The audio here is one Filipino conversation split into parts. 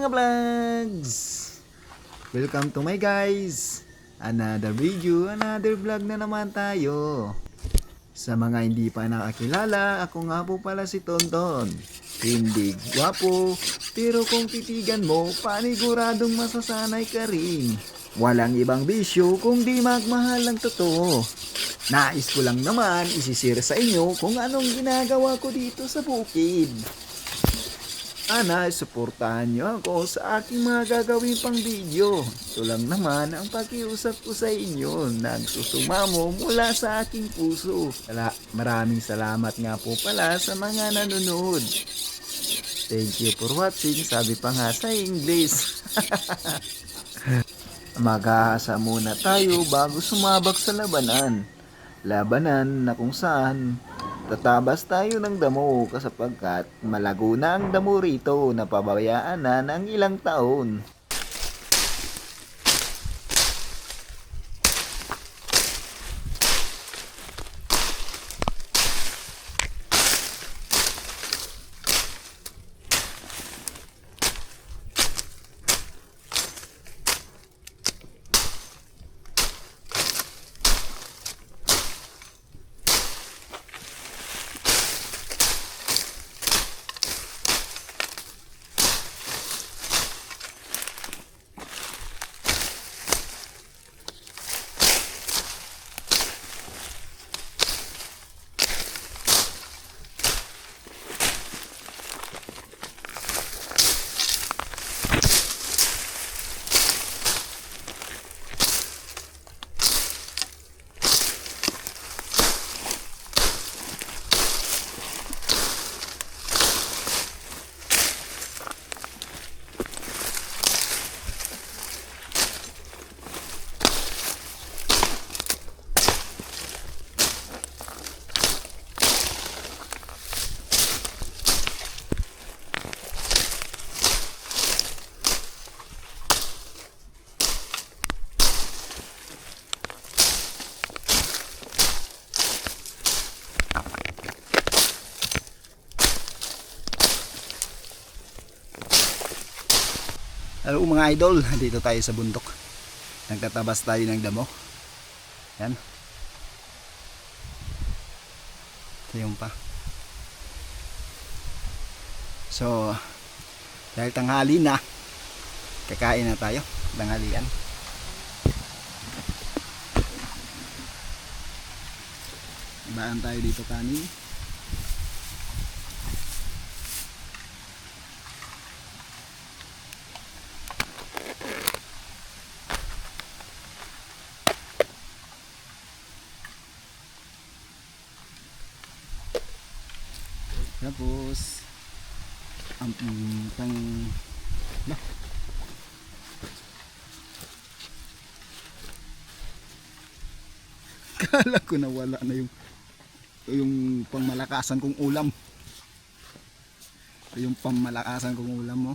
mga vlogs! Welcome to my guys! Another video, another vlog na naman tayo. Sa mga hindi pa nakakilala, ako nga po pala si Tonton. Hindi gwapo, pero kung titigan mo, paniguradong masasanay ka rin. Walang ibang bisyo kung di magmahal ang totoo. Nais ko lang naman isisir sa inyo kung anong ginagawa ko dito sa bukid. Sana suportahan nyo ako sa aking mga gagawin pang video. Ito lang naman ang pakiusap ko sa inyo. Nagsusumamo mula sa aking puso. Sala- maraming salamat nga po pala sa mga nanonood. Thank you for watching. Sabi pa nga sa English. Mag-aasa muna tayo bago sumabak sa labanan. Labanan na kung saan tatabas tayo ng damo kasapagkat malago na ang damo rito na pabayaan na ng ilang taon. Hello mga idol, dito tayo sa bundok. Nagtatabas tayo ng damo. Yan. Ito pa. So, dahil tanghali na, kakain na tayo. Tanghalian. Baan tayo dito kanin. Tapos, ang um, pang na. Kala ko na wala na yung yung pangmalakasan kong ulam. Yung pangmalakasan kong ulam mo.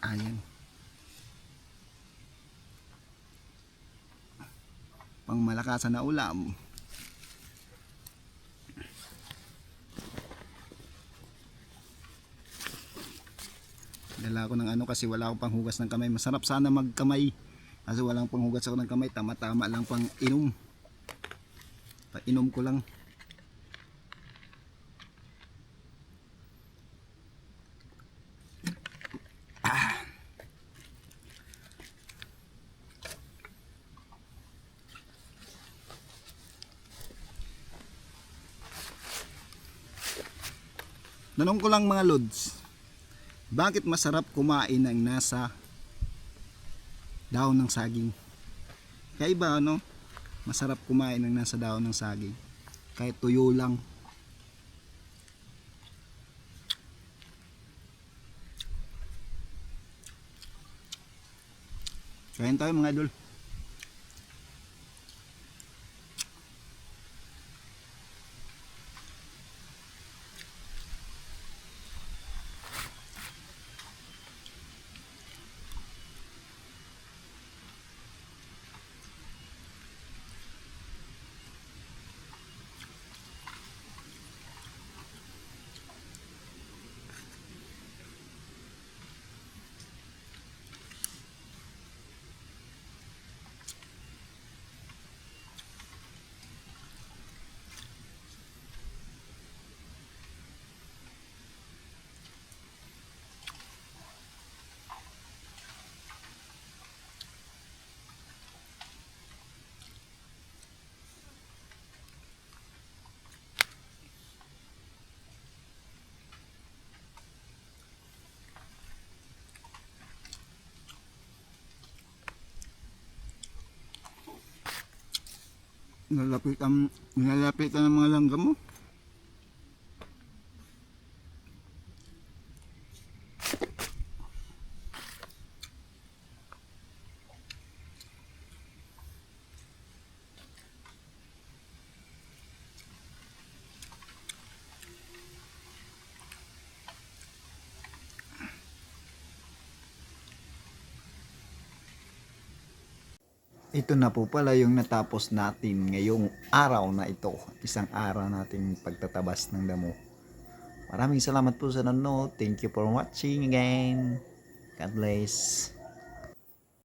Ayan. pangmalakasan na ulam. Dala ko ng ano kasi wala akong panghugas ng kamay. Masarap sana magkamay. Kasi walang panghugas ako ng kamay. Tama-tama lang pang inom. Painom ko lang. Tanong ko lang mga lods, bakit masarap kumain ng nasa daon ng saging? Kaiba ano? Masarap kumain ng nasa daon ng saging. Kahit tuyo lang. Kain tayo mga idol. Nalapitan, nalapitan ng mga langgam mo. Ito na po pala yung natapos natin ngayong araw na ito. Isang araw nating pagtatabas ng damo. Maraming salamat po sa nanonood. Thank you for watching again. God bless.